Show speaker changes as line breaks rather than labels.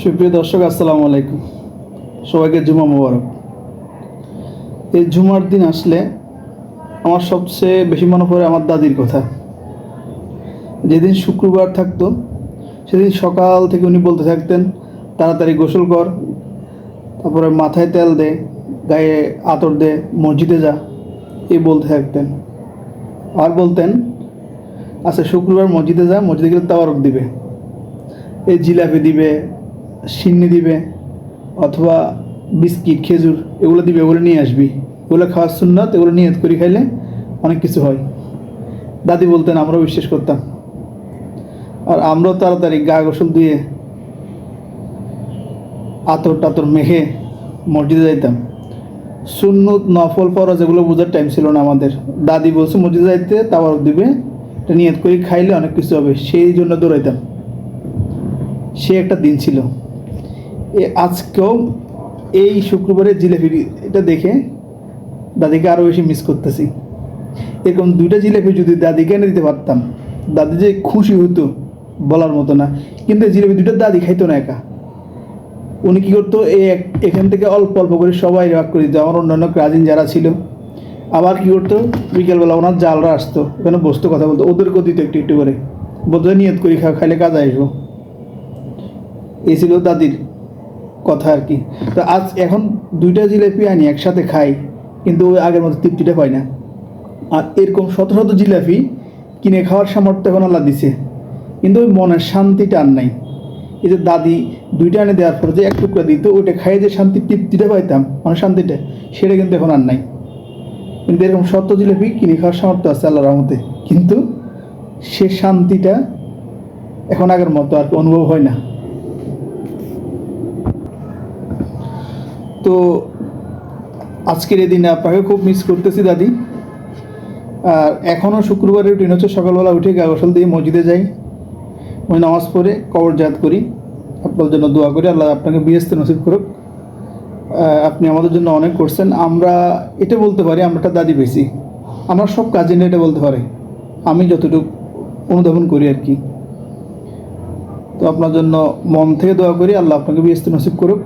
সুপ্রিয় দর্শক, আসসালামু আলাইকুম। সবাইকে জুমা মোবারক। এই জুমার দিন আসলে আমার সবচেয়ে বেশি মনে পড়ে আমার দাদির কথা। যেদিন শুক্রবার থাকতো, সেদিন সকাল থেকে উনি বলতে থাকতেন, তাড়াতাড়ি গোসল কর, তারপরে মাথায় তেল দে, গায়ে আতর দে, মসজিদে যা, এই বলতে থাকতেন। আর বলতেন আচ্ছা শুক্রবার মসজিদে যা, মসজিদে গেলে তাওয়ারক দিবে, এই জিলাপি দিবে সিন্নি দিবে অথবা বিস্কিট, খেজুর, এগুলো দিবে, এগুলো নিয়ে আসবি। এগুলো খাওয়ার সুন্নত, এগুলো নিয়ত করে খাইলে অনেক কিছু হয়। দাদি বলতেন, আমরাও বিশ্বাস করতাম। আর আমরাও তাড়াতাড়ি গা গোসল দিয়ে আতর টাতর মেখে মসজিদে যাইতাম। সুন্নত, নফল, ফরজ এগুলো বোঝার টাইম ছিল না আমাদের। দাদি বলছে, মসজিদে যাইতে তাওয়ার দিবে, এটা নিয়ত করে খাইলে অনেক কিছু হবে। সেই জন্য দৌড়াইতাম। সে একটা দিন ছিল। আজকেও এই শুক্রবারের জিলেপি, এটা দেখে দাদিকে আরও বেশি মিস করতেছি। এরকম দুইটা জিলেপি যদি দাদিকে এনে দিতে পারতাম, দাদি যে খুশি হতো বলার মতো না, কিন্তু জিলেপি দুটো দাদি খাইতো না একা। উনি কী করতো এই এখান থেকে অল্প অল্প করে সবাই ভাগ করে দিত, আমার অন্যান্য কাজিন যারা ছিল। আবার কী করতো, বিকেলবেলা ওনার জালরা আসতো, ওখানে বসতো, কথা বলতো ওদেরকেও দিত একটু একটু করে। বলতো নিয়ত করি খাইলে কাজে আসব। এই ছিল দাদির কথা আর কি। তো আজ এখন দুইটা জিলাপি আনি, একসাথে খাই, কিন্তু ওই আগের মতো তৃপ্তিটা পাই না। আর এরকম শত শত জিলাপি কিনে খাওয়ার সামর্থ্য এখন আল্লাহ দিছে। কিন্তু ওই মনের শান্তিটা আর নাই। এই যে দাদি দুইটা এনে দেওয়ার পরে যে এক টুকরা দিত, ওইটা খাইয়ে যে শান্তি তৃপ্তিটা পাইতাম মানে শান্তিটা, সেটা কিন্তু এখন আর নাই। কিন্তু এরকম শত জিলাপি কিনে খাওয়ার সামর্থ্য আছে আল্লাহ রহমতে। কিন্তু সে শান্তিটা এখন আগের মতো আর অনুভব হয় না। তো আজকের এই দিনে আপনাকে খুব মিস করতেছি, দাদি। আর এখনও শুক্রবারের রুটিন হচ্ছে সকালবেলা উঠে গা গোসল দিয়ে মসজিদে যাই। ওই নামাজ পড়ে কবর জাত করি। আপনার জন্য দোয়া করি, আল্লাহ আপনাকে বিয়েস্ত নসিব করুক। আপনি আমাদের জন্য অনেক করছেন। আমরা এটা বলতে পারি, আমরা একটা দাদি পেয়েছি আমার সব কাজে নিয়ে এটা বলতে পারি। আমি যতটুকু অনুধাবন করি আর কি। তো আপনার জন্য মন থেকে দোয়া করি, আল্লাহ আপনাকে বিয়েস্ত নসিব করুক।